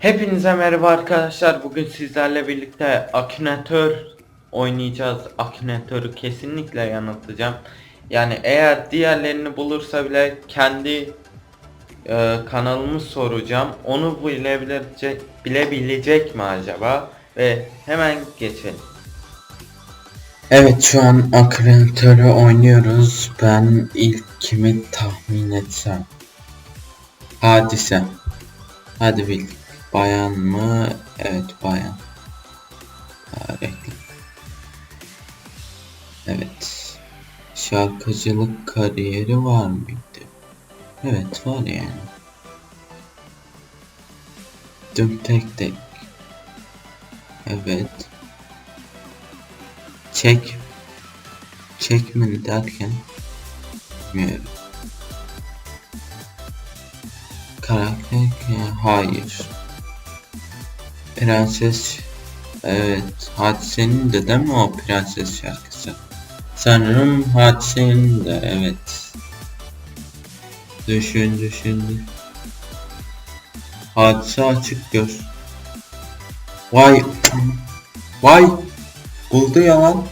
Hepinize merhaba arkadaşlar. Bugün sizlerle birlikte Akinator oynayacağız. Akinator'u kesinlikle yanıltacağım. Yani eğer diğerlerini bulursa bile kendi e, kanalımı soracağım. Onu bilebilecek, bilebilecek mi acaba? Ve hemen geçelim. Evet şu an Akinator'u oynuyoruz. Ben ilk kimi tahmin etsem. Hadise. Hadi bil. Bayan mı? Evet bayan. Reklam. Evet. Şarkıcılık kariyeri var mıydı? Evet var yani. Düm tek tek. Evet. Çek. Çek mi derken? Bilmiyorum. Karakter hayır. Prenses evet Hadise'nin de değil mi o prenses şarkısı? Sanırım Hadise'nin de evet. Düşün düşün. Hadise açık gör. Vay. Vay. Buldu ya lan.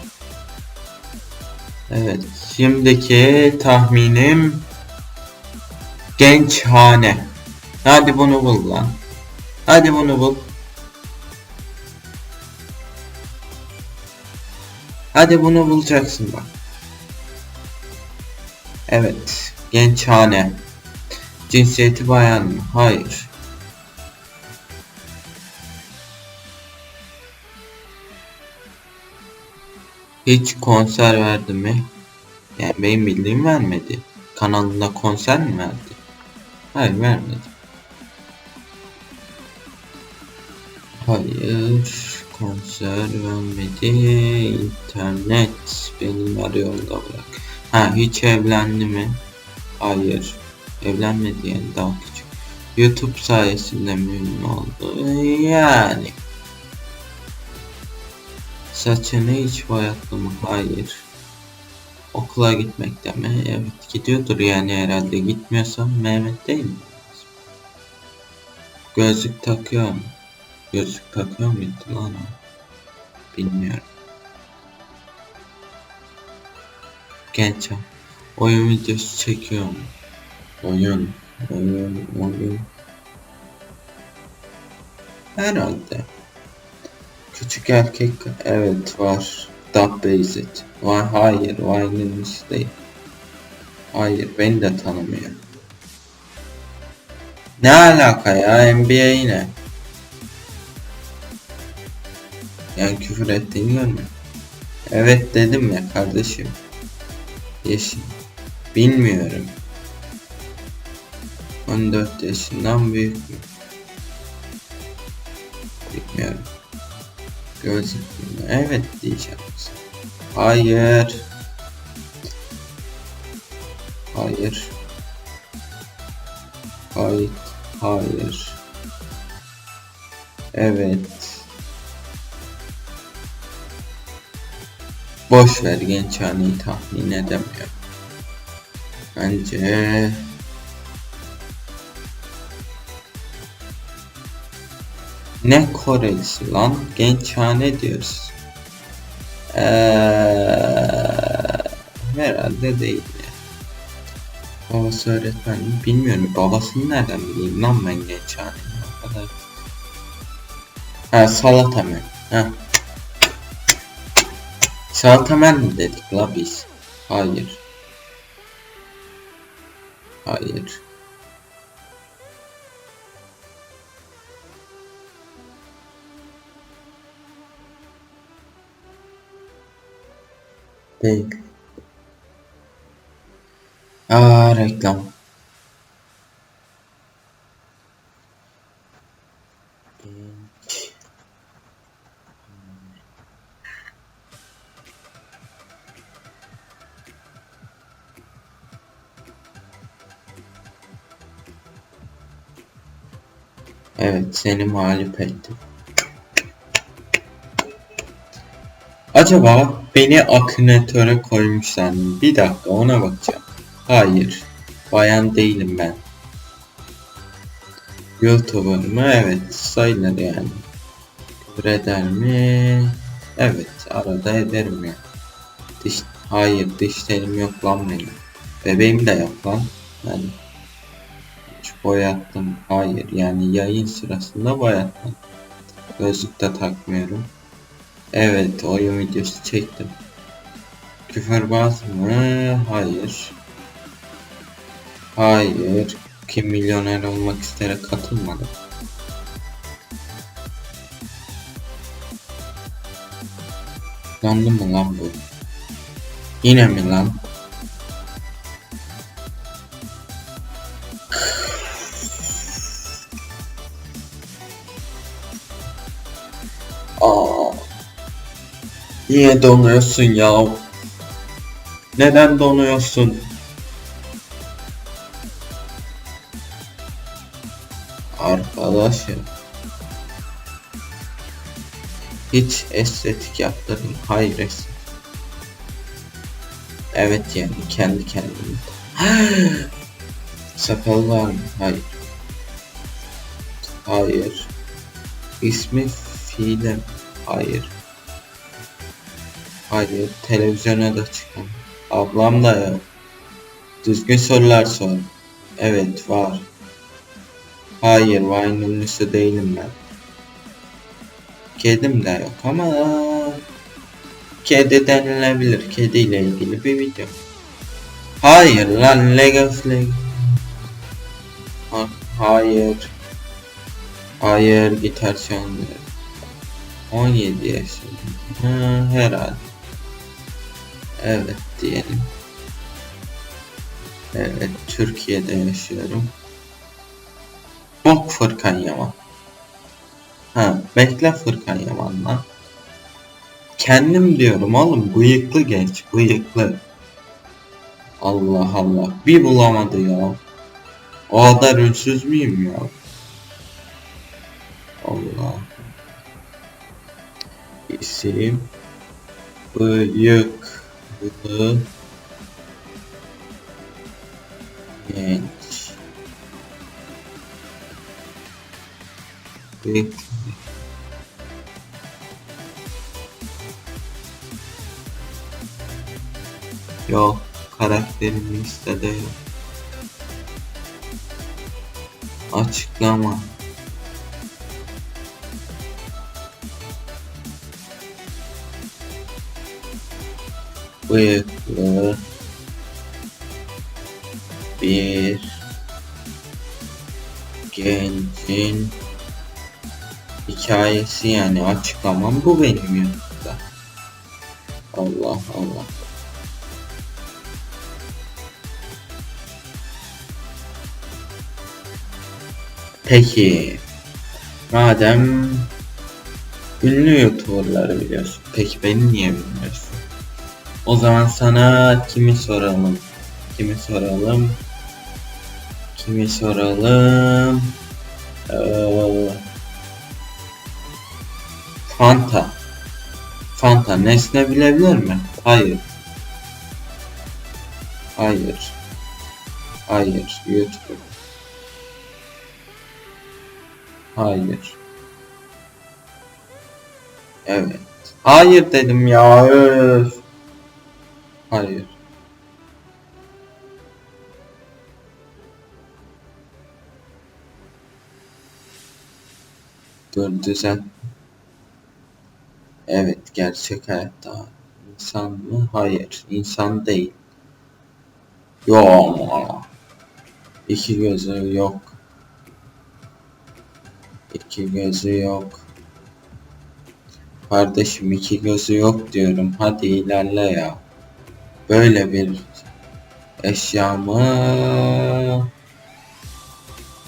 Evet. Şimdiki tahminim genç hane. Hadi bunu bul lan. Hadi bunu bul. Hadi bunu bulacaksın bak. Evet. Genç hane. Cinsiyeti bayan mı? Hayır. Hiç konser verdi mi? Yani benim bildiğim vermedi. Kanalında konser mi verdi? Hayır vermedi. Hayır. Konser vermedi. İnternet beni yarı yolda bırak. Ha hiç evlendi mi? Hayır. Evlenmedi yani daha küçük. YouTube sayesinde ünlü oldu? Yani. Saçını hiç boyattı mı? Hayır. Okula gitmekte mi? Evet gidiyordur yani herhalde. Gitmiyorsa Mehmet değil mi? Gözlük takıyor mu? Gözlük takıyor muydu lan o? Bilmiyorum. Genç. Oyun videosu çekiyor mu? Oyun. Oyun. Oyun. Herhalde. Küçük erkek evet var. Dub Basic. Vay hayır. Vine'in değil. Hayır beni de tanımıyor. Ne alaka ya NBA yine. Yani küfür ettiğini görmüyor. Evet dedim ya kardeşim. Yeşil. Bilmiyorum. 14 yaşından büyük mü? Bilmiyorum. Gözlük mü? Evet diyeceğim. Hayır. Hayır. Hayır. Hayır. Evet. Boş ver genç haneyi tahmin edemiyorum. Bence Ne Korelisi lan? Genç hane diyoruz. Ee, herhalde değil. Babası öğretmen mi? Bilmiyorum. Babasını nereden bileyim lan ben genç haneyi o kadar. Ha salatamen. Ha. Salatamen mi dedik la biz? Hayır. Hayır. Değil. Aa reklam. Evet seni mağlup ettim. Acaba beni akinatöre koymuşlar mı? Bir dakika ona bakacağım. Hayır. Bayan değilim ben. YouTuber mı? Evet sayılır yani. Küfür mi? Evet arada ederim ya. Diş, hayır dişlerim yok lan benim. Bebeğim de yok lan. Yani boyattım. Hayır yani yayın sırasında boyattım. Gözlük de takmıyorum. Evet oyun videosu çektim. Küfürbaz mı? Hayır. Hayır. Kim milyoner olmak istere katılmadı. Yandı mı lan bu? Yine mi lan? Niye donuyorsun ya? Neden donuyorsun? Arkadaşım. Hiç estetik yaptırdım. Hayır estetik. Evet yani kendi kendime. Sakal var mı? Hayır. Hayır. İsmi fiilim. Hayır. Hayır. Televizyona da çıkan. Ablam da yok. Düzgün sorular sor. Evet var. Hayır, Vine ünlüsü değilim ben. Kedim de yok ama kedi denilebilir. Kediyle ilgili bir video. Hayır lan of Legends. Ha, hayır. Hayır gitar çalmıyor. 17 yaşında. Ha, herhalde. Evet diyelim. Evet Türkiye'de yaşıyorum. Bok Fırkan Yaman. Ha bekle Fırkan Yaman lan. Kendim diyorum oğlum bıyıklı genç bıyıklı. Allah Allah bir bulamadı ya. O kadar ünsüz müyüm ya? Allah. İsim bıyıklı genç bıyıklı Yok karakterim listede. Açıklama. Bıyıklı bir gencin hikayesi yani açıklamam bu benim yanımda. Allah Allah. Peki. Madem ünlü youtuberları biliyorsun. Peki beni niye bilmiyorsun? O zaman sana kimi soralım? Kimi soralım? Kimi soralım? Ee, Fanta. Fanta nesne bilebilir mi? Hayır. Hayır. Hayır. YouTube. Hayır. Evet. Hayır dedim ya. Öf. Hayır. Dur düzen. Evet gerçek hayatta insan mı? Hayır insan değil. Yok. İki gözü yok. İki gözü yok. Kardeşim iki gözü yok diyorum. Hadi ilerle ya. Böyle bir eşya mı?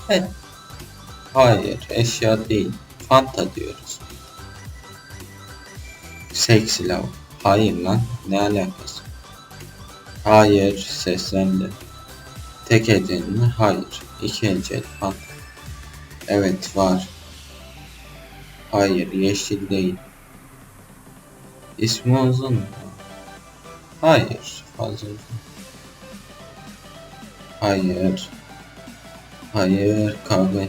Evet. Hayır eşya değil. Fanta diyoruz. Sexy love. Hayır lan. Ne alakası? Hayır. Seslendi. Tek ecel mi? Hayır. İki ecel. Fanta. Evet var. Hayır yeşil değil. İsmi uzun mu? Hayır uzun. Hayır. Hayır kahve.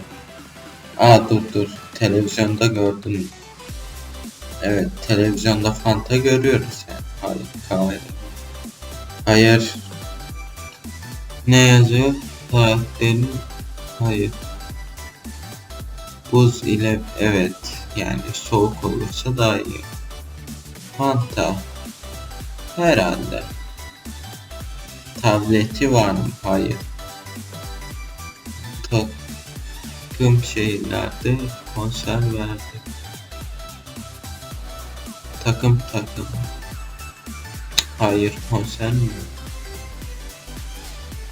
Aa dur dur. Televizyonda gördün mü? Evet televizyonda Fanta görüyoruz yani. Hayır. Hayır. Ne yazıyor? Karakterin hayır. Buz ile evet yani soğuk olursa daha iyi. Fanta. Herhalde. Tableti var mı? Hayır. Takım şeylerde konser verdi. Takım takım. Hayır konser mi?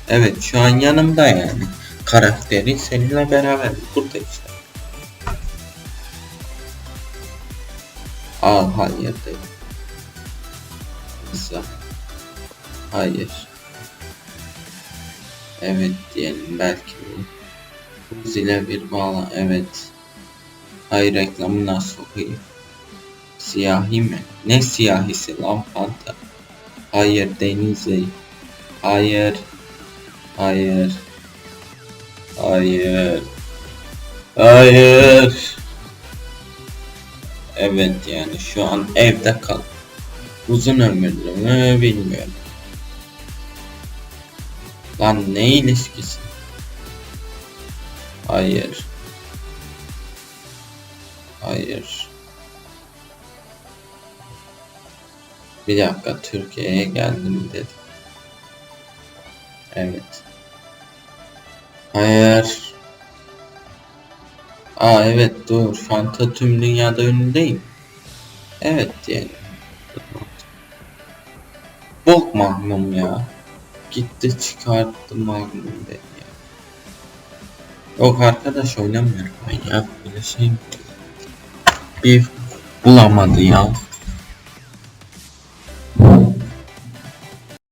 Evet şu an yanımda yani. Karakteri seninle beraber burada işte. Aa hayır dedi. Kısa. Hayır. Evet diyelim belki bu. Buz ile bir bağla evet. Hayır reklamına sokayım. Siyahi mi? Ne siyahisi lan Fanta? Hayır Denizli. Hayır. Hayır. Hayır. Hayır. Evet yani şu an evde kal. Uzun ömürlü mü bilmiyorum. Lan ne ilişkisi? Hayır. Hayır. Bir dakika Türkiye'ye geldim dedi. Evet. Hayır. Aa evet dur. Fanta tüm dünyada ünlü değil. Evet diyelim. Bok Magnum ya. Gitti çıkarttı Magnum beni ya. Yok arkadaş oynamıyorum ben ya. Böyle şey mi? Bir bulamadı ya.